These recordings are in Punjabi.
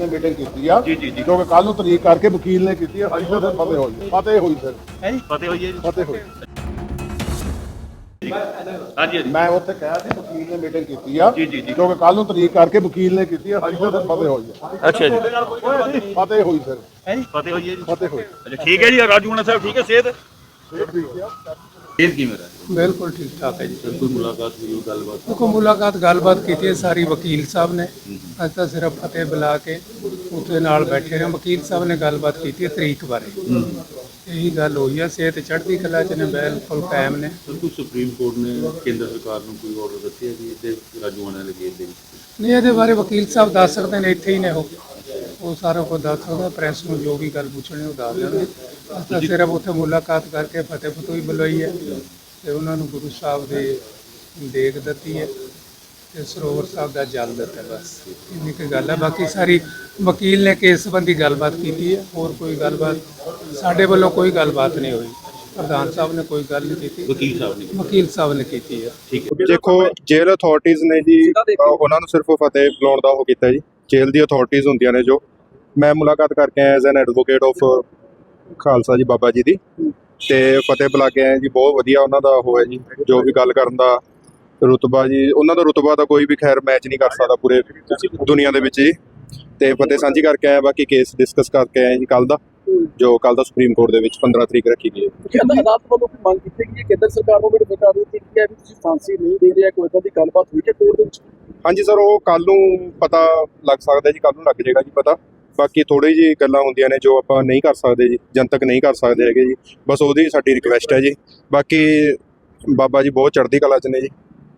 ਨੇ ਮੀਟਿੰਗ ਕੀਤੀ ਆ ਜੀ, ਜੀ, ਜੀ। ਕਿਉਂਕਿ ਕੱਲ ਨੂੰ ਤਰੀਕ ਕਰਕੇ ਵਕੀਲ ਨੇ ਕੀਤੀ ਆ ਅੱਜ ਦਿਨ ਫਤਿਹ ਹੋਈ ਫਤਿਹ ਹੋਈ ਫਿਰ। ਹੈ ਜੀ? ਫਤਿਹ ਹੋਈ ਹੈ ਜੀ। ਫਤਿਹ ਹੋਈ। ਹਾਂਜੀ ਹਾਂਜੀ। ਮੈਂ ਉੱਥੇ ਕਿਹਾ ਸੀ ਵਕੀਲ ਨੇ ਮੀਟਿੰਗ ਕੀਤੀ ਆ ਜੀ, ਜੀ, ਜੀ। ਕਿਉਂਕਿ ਕੱਲ ਨੂੰ ਤਰੀਕ ਕਰਕੇ ਵਕੀਲ ਨੇ ਕੀਤੀ ਆ ਅੱਜ ਦਿਨ ਫਤਿਹ ਹੋਈ ਆ ਅੱਛਾ ਜੀ। ਫਤਿਹ ਹੋਈ ਫਿਰ। ਹੈ ਜੀ ਫਤਿਹ ਹੋਈ ਹੈ ਜੀ। ਫਤਿਹ ਹੋਈ। ਅੱਛਾ ਠੀਕ ਹੈ ਜੀ ਰਾਜੂਣਾ ਸਾਹਿਬ ਠੀਕ ਹੈ ਸਿਹਤ? ਸਿਹਤ ਕਿਵੇਂ ਰਹੀ ਬਿਲਕੁਲ ਠੀਕ ਠਾਕ ਹੈ ਜੀ। ਕੋਈ ਮੁਲਾਕਾਤ ਹੋਈ ਉਹ ਗੱਲਬਾਤ? ਦੇਖੋ ਮੁਲਾਕਾਤ ਗੱਲਬਾਤ ਕੀਤੀ ਹੈ ਸਾਰੀ ਵਕੀਲ ਸਾਹਿਬ ਨੇ। ਅੱਜ ਤਾਂ ਸਿਰਫ ਫਤਿਹ ਬੁਲਾ ਕੇ ਉੱਥੇ ਨਾਲ ਬੈਠੇ ਰਹੇ ਵਕੀਲ ਸਾਹਿਬ ਨੇ ਗੱਲਬਾਤ ਕੀਤੀ ਹੈ ਤਰੀਕ ਬਾਰੇ। ਇਹੀ ਗੱਲ ਹੋਈ ਹੈ ਸਿਹਤ ਚੜ੍ਹਦੀ ਕਲਾ ਚ ਨੇ ਬਿਲਕੁਲ ਕਾਇਮ ਨੇ। ਬਿਲਕੁਲ ਸੁਪਰੀਮ ਕੋਰਟ ਨੇ ਕੇਂਦਰ ਸਰਕਾਰ ਨੂੰ ਕੋਈ ਆਰਡਰ ਦਿੱਤੇ ਹੈ ਕਿ ਇਹਦੇ ਰਾਜੂਆਣਾ ਦੇ ਕੇਸ ਦੇ ਵਿੱਚ? ਨਹੀਂ ਇਹਦੇ ਬਾਰੇ ਵਕੀਲ ਸਾਹਿਬ ਦੱਸ ਸਕਦੇ ਨੇ ਇੱਥੇ ਹੀ ਨੇ ਉਹ। ਉਹ ਸਾਰਾ ਕੁਝ ਦੱਸ ਸਕਦਾ ਪ੍ਰੈਸ ਨੂੰ ਜੋ ਵੀ ਗੱਲ ਪੁੱਛਣੀ ਉਹ ਦੱਸ ਦੇਣਗੇ। ਅਸੀਂ ਸਿਰਫ ਉੱਥੇ ਮੁਲਾਕਾਤ ਕਰਕੇ ਫਤਿਹ ਫਤੂਈ ਬੁਲਾਈ ਹੈ ਤੇ ਉਹਨਾਂ ਨੂੰ ਗੁਰੂ ਸਾਹਿਬ ਦੇ ਦੇਗ ਦਿੱਤੀ ਹੈ ਤੇ ਸਰੋਵਰ ਸਾਹਿਬ ਦਾ ਜਲ ਦਿੱਤਾ ਬਸ। ਇੰਨੀ ਕੁ ਗੱਲ ਹੈ। ਬਾਕੀ ਸਾਰੀ ਵਕੀਲ ਨੇ ਕੇਸ ਸੰਬੰਧੀ ਗੱਲਬਾਤ ਕੀਤੀ ਹੈ। ਹੋਰ ਕੋਈ ਗੱਲਬਾਤ ਸਾਡੇ ਵੱਲੋਂ ਕੋਈ ਗੱਲਬਾਤ ਨਹੀਂ ਹੋਈ। ਪ੍ਰਧਾਨ ਸਾਹਿਬ ਨੇ ਕੋਈ ਗੱਲ ਨਹੀਂ ਕੀਤੀ। ਵਕੀਲ ਸਾਹਿਬ ਨੇ ਵਕੀਲ ਸਾਹਿਬ ਨੇ ਕੀਤੀ ਹੈ। ਠੀਕ ਹੈ। ਦੇਖੋ ਜੇਲ੍ਹ ਅਥਾਰਟੀਆਂ ਨੇ ਜੀ ਉਹਨਾਂ ਨੂੰ ਸਿਰਫ ਫਤਿਹ ਬੁਲਾਉਣ ਦਾ ਉਹ ਕੀਤਾ ਜੀ। ਜੇਲ੍ਹ ਦੀ ਅਥਾਰਟੀਆਂ ਹੁੰਦੀਆਂ ਨੇ ਜੋ। ਮੈਂ ਮੁਲਾਕਾਤ ਕਰਕੇ ਆਇਆ as an advocate of Khalsa ji Baba ji ਦੀ। ਤੇ ਫਤਿਹ ਬੁਲਾ ਕੇ ਆਏ ਜੀ ਬਹੁਤ ਵਧੀਆ ਉਹਨਾਂ ਦਾ ਉਹ ਹੈ ਜੀ ਜੋ ਵੀ ਗੱਲ ਕਰਨ ਦਾ ਰੁਤਬਾ ਜੀ ਉਹਨਾਂ ਦਾ ਰੁਤਬਾ ਤਾਂ ਕੋਈ ਵੀ ਖੈਰ ਮੈਚ ਨਹੀਂ ਕਰ ਸਕਦਾ ਪੂਰੇ ਦੁਨੀਆ ਦੇ ਵਿੱਚ ਜੀ। ਤੇ ਫਤਿਹ ਸਾਂਝੀ ਕਰਕੇ ਆਏ ਬਾਕੀ ਕੇਸ ਡਿਸਕਸ ਕਰਕੇ ਆਏ ਜੀ ਕੱਲ ਦਾ ਜੋ ਕੱਲ ਦਾ ਸੁਪਰੀਮ ਕੋਰਟ ਦੇ ਵਿੱਚ 15 ਤਰੀਕ ਰੱਖੀ ਗਈ ਹੈ। ਕਿ ਅਦਾਲਤ ਵੱਲੋਂ ਕੋਈ ਮੰਗ ਕੀਤੀ ਗਈ ਹੈ? ਕੇਂਦਰ ਸਰਕਾਰ ਨੂੰ ਵੀ ਬਤਾ ਦਿੱਤੀ ਗਈ ਹੈ ਵੀ ਤੁਸੀਂ ਫਾਂਸੀ ਨਹੀਂ ਦੇ ਰਿਹਾ ਕੋਈ ਇਦਾਂ ਦੀ ਗੱਲਬਾਤ ਹੋਈ ਕਿ ਕੋਰਟ ਦੇ ਵਿੱਚ? ਹਾਂਜੀ ਸਰ ਉਹ ਕੱਲ ਨੂੰ ਪਤਾ ਲੱਗ ਸਕਦਾ ਜੀ ਕੱਲ ਨੂੰ ਲੱਗ ਜਾਏਗਾ ਜੀ ਪਤਾ। ਬਾਕੀ ਥੋੜੀ ਜੀ ਗੱਲਾਂ ਹੁੰਦੀਆਂ ਨੇ ਜੋ ਆਪਾਂ ਨਹੀਂ ਕਰ ਸਕਦੇ ਜੀ ਜਨਤਕ ਨਹੀਂ ਕਰ ਸਕਦੇ ਹੈਗੇ ਜੀ। ਬਸ ਉਹਦੀ ਸਾਡੀ ਰਿਕਵੈਸਟ ਹੈ ਜੀ। ਬਾਕੀ ਬਾਬਾ ਜੀ ਬਹੁਤ ਚੜ੍ਹਦੀ ਕਲਾ ਚ ਨੇ ਜੀ।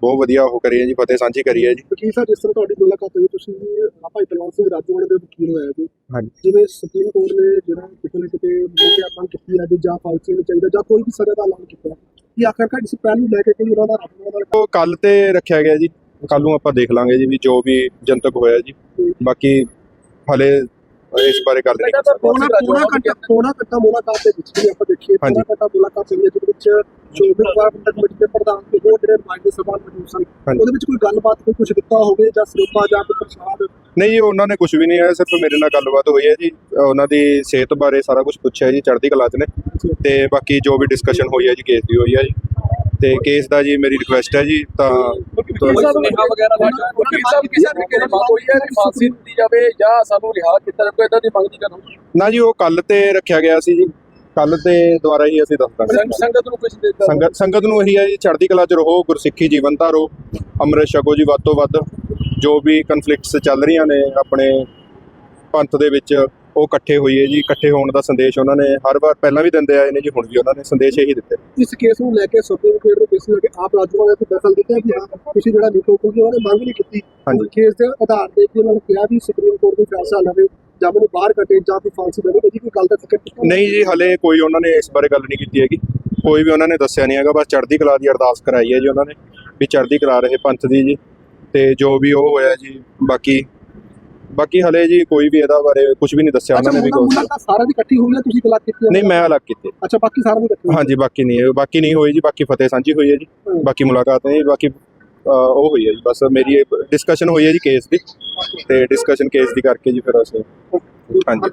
ਬਹੁਤ ਵਧੀਆ ਉਹ ਕਰੀ ਹੈ ਜੀ ਫਤਿਹ ਸਾਂਝੀ ਕਰੀ ਹੈ ਜੀ। ਵਕੀਲ ਸਾਹਿਬ ਜਿਸ ਤਰ੍ਹਾਂ ਤੁਹਾਡੀ ਮੁਲਾਕਾਤ ਹੋਈ ਤੁਸੀਂ ਭਾਈ ਤਲਵਾਰ ਸਿੰਘ ਰਾਜੂਵਾੜੇ ਦੇ ਵਕੀਲ ਹੋਇਆ ਜੀ। ਹਾਂਜੀ। ਜਿਵੇਂ ਸੁਪਰੀਮ ਕੋਰਟ ਨੇ ਜਿਹੜਾ ਕਿਤੇ ਨਾ ਕਿਤੇ ਮੋਕੇ ਆਪਾਂ ਕੀਤੀ ਹੈ ਜਾਂ ਫਾਂਸੀ ਨੂੰ ਚਾਹੀਦਾ ਜਾਂ ਕੋਈ ਵੀ ਸਜ਼ਾ ਦਾ ਐਲਾਨ ਕੀਤਾ ਕਿ ਆਖਰਕਾਰ ਇਸ ਪਹਿਲੂ ਲੈ ਕੇ ਕੋਈ ਉਹਨਾਂ ਦਾ ਦਾ ਉਹ ਕੱਲ ਤੇ ਰੱਖਿਆ ਗਿਆ ਜੀ। ਕੱਲ ਨੂੰ ਆਪਾਂ ਦੇਖ ਲਾਂਗੇ ਜੀ ਵੀ ਜੋ ਵੀ ਜਨਤਕ ਹੋਇਆ ਜੀ। ਬਾਕੀ ਹਲੇ ਇਸ ਬਾਰੇ ਗੱਲ ਨਹੀਂ ਕਰ ਸਕਦੇ ਪੌਣਾ ਪੌਣਾ ਘੰਟਾ ਪੌਣਾ ਘੰਟਾ ਮੁਲਾਕਾਤ ਦੇ ਵਿੱਚ ਵੀ ਆਪਾਂ ਦੇਖੀਏ। ਹਾਂਜੀ। ਘੰਟਾ ਮੁਲਾਕਾਤ ਜਿਹਦੇ ਵਿੱਚ ਚੌਬੀ ਵਾਰ ਕਮੇਟੀ ਦੇ ਪ੍ਰਧਾਨ ਤੇ ਹੋਰ ਜਿਹੜੇ ਮਾਜਦੇ ਸਭਾ ਮੌਜੂਦ ਸਨ। ਉਹਦੇ ਵਿੱਚ ਕੋਈ ਗੱਲਬਾਤ ਕੋਈ ਕੁਝ ਦਿੱਤਾ ਹੋਵੇ ਜਾਂ ਸਰੂਪਾ ਜਾਂ ਕੋਈ ਪ੍ਰਸ਼ਾਦ? ਨਹੀਂ ਉਹਨਾਂ ਨੇ ਕੁਝ ਵੀ ਨਹੀਂ ਆਇਆ ਸਿਰਫ ਮੇਰੇ ਨਾਲ ਗੱਲਬਾਤ ਹੋਈ ਹੈ ਜੀ। ਉਹਨਾਂ ਦੀ ਸਿਹਤ ਬਾਰੇ ਸਾਰਾ ਕੁਝ ਪੁੱਛਿਆ ਜੀ ਚੜ੍ਹਦੀ ਕਲਾ ਚ ਨੇ। ਤੇ ਬਾਕੀ ਜੋ ਵੀ ਡਿਸਕਸ਼ਨ ਹੋਈ ਹੈ ਜੀ ਕੇਸ ਦੀ ਹੋਈ ਹੈ ਜੀ। ਤੇ ਕੇਸ ਦਾ ਜੀ ਮੇਰੀ ਰਿਕੁਐਸਟ ਹੈ ਜੀ ਤਾਂ ਸੁਨੇਹਾ ਵਗੈਰਾ ਦਾ ਵਕੀਲ ਸਾਹਿਬ ਕਿਸੇ ਤਰੀਕੇ ਦੀ ਮੰਗ ਹੋਈ ਹੈ ਕਿ ਫਾਂਸੀ ਦਿੱਤੀ ਜਾਵੇ ਜਾਂ ਸਾਨੂੰ ਰਿਹਾ ਕੀਤਾ ਜਾਵੇ ਇਦਾਂ ਦੀ ਮੰਗ ਦੀ ਗੱਲ ਹੋਈ ਨਾ ਜੀ ਉਹ ਕੱਲ ਤੇ ਰੱਖਿਆ ਗਿਆ ਸੀ ਜੀ। ਕੱਲ ਤੇ ਦੁਆਰਾ ਹੀ ਅਸੀਂ ਦੱਸ ਦਾਂਗੇ। ਸੰਗ- ਸੰਗਤ ਨੂੰ ਕੁਝ ਦਿੱਤਾ ਸੰਗਤ ਸੰਗਤ ਨੂੰ ਇਹੀ ਹੈ ਜੀ ਚੜ੍ਹਦੀ ਕਲਾ ਚ ਰਹੋ ਗੁਰਸਿੱਖੀ ਜੀਵਨ ਧਾਰੋ ਅੰਮ੍ਰਿਤ ਛਕੋ ਜੀ ਵੱਧ ਤੋਂ ਵੱਧ। ਜੋ ਵੀ ਕਨਫਲਿਕਟਸ ਚੱਲ ਰਹੀਆਂ ਨੇ ਆਪਣੇ ਪੰਥ ਦੇ ਵਿੱਚ ਉਹ ਇਕੱਠੇ ਹੋਈਏ ਜੀ ਇਕੱਠੇ ਹੋਣ ਦਾ ਸੰਦੇਸ਼ ਉਹਨਾਂ ਨੇ ਹਰ ਵਾਰ ਪਹਿਲਾਂ ਵੀ ਦਿੰਦੇ ਆਏ ਨੇ ਜੀ ਹੁਣ ਵੀ ਉਹਨਾਂ ਨੇ ਸੰਦੇਸ਼ ਇਹੀ ਦਿੱਤੇ। ਇਸ ਕੇਸ ਨੂੰ ਲੈ ਕੇ ਸੁਪਰੀਮ ਕੋਰਟ ਦੇ ਕੇਸ ਨੂੰ ਲੈ ਕੇ ਆਪ ਰਾਜੂਆਂ ਨੇ ਦਖਲ ਦਿੱਤਾ ਕਿ ਹਾਂ ਤੁਸੀਂ ਜਿਹੜਾ ਲਿਖੋ ਕਿਉਂਕਿ ਉਹਨਾਂ ਨੇ ਮੰਗ ਨਹੀਂ ਕੀਤੀ। ਹਾਂਜੀ। ਕੇਸ ਦੇ ਆਧਾਰ ਤੇ ਕਿ ਉਹਨਾਂ ਨੇ ਕਿਹਾ ਵੀ ਸੁਪਰੀਮ ਕੋਰਟ ਦੀ ਫੈਸਲਾ ਲਵੇ ਜਾਂ ਮੈਨੂੰ ਬਾਹਰ ਕੱਢੇ ਜਾਂ ਕੋਈ ਫਾਂਸੀ ਦੇਵੇ ਇਹਦੀ ਕੋਈ ਗੱਲ ਦਾ ਜ਼ਿਕਰ ਨਹੀਂ ਜੀ ਹਲੇ ਕੋਈ ਉਹਨਾਂ ਨੇ ਇਸ ਬਾਰੇ ਗੱਲ ਨਹੀਂ ਕੀਤੀ ਹੈਗੀ। ਕੋਈ ਵੀ ਉਹਨਾਂ ਨੇ ਦੱਸਿਆ ਨਹੀਂ ਹੈਗਾ ਬਸ ਚੜ੍ਹਦੀ ਕਲਾ ਦੀ ਅਰਦਾਸ ਕਰਾਈ ਹੈ ਜੀ ਉਹਨਾਂ ਨੇ ਵੀ ਚੜ੍ਹਦੀ ਕਲਾ ਰਹੇ ਪੰਥ ਦੀ ਜੀ ਤੇ ਜੋ ਵੀ ਉਹ ਹੋਇਆ ਜੀ ਬਾਕੀ ਬਾਕੀ ਹਲੇ ਜੀ ਕੋਈ ਵੀ ਇਹਦਾ ਬਾਰੇ ਕੁਝ ਵੀ ਨਹੀਂ ਦੱਸਿਆ ਉਹਨਾਂ ਨੇ ਵੀ। ਮੁਲਾਕਾਤ ਸਾਰਿਆਂ ਦੀ ਇਕੱਠੀ ਹੋਈ ਹੈ ਤੁਸੀਂ ਗਲਾ ਕੀਤੀ? ਨਹੀਂ ਮੈਂ ਅਲੱਗ ਕੀਤੇ ਅੱਛਾ ਬਾਕੀ ਸਾਰਿਆਂ ਦੀ ਇਕੱਠੀ। ਹਾਂਜੀ ਬਾਕੀ ਨਹੀਂ ਬਾਕੀ ਨਹੀਂ ਹੋਈ ਜੀ ਬਾਕੀ ਫਤਿਹ ਸਾਂਝੀ ਹੋਈ ਹੈ ਜੀ ਬਾਕੀ ਮੁਲਾਕਾਤ ਨਹੀਂ ਬਾਕੀ ਉਹ ਹੋਈ ਹੈ ਜੀ ਬਸ ਮੇਰੀ ਡਿਸਕਸ਼ਨ ਹੋਈ ਹੈ ਜੀ ਕੇਸ ਦੀ ਤੇ ਡਿਸਕਸ਼ਨ ਕੇਸ ਦੀ ਕਰਕੇ ਜੀ ਫਿਰ ਅਸੀਂ ਹਾਂਜੀ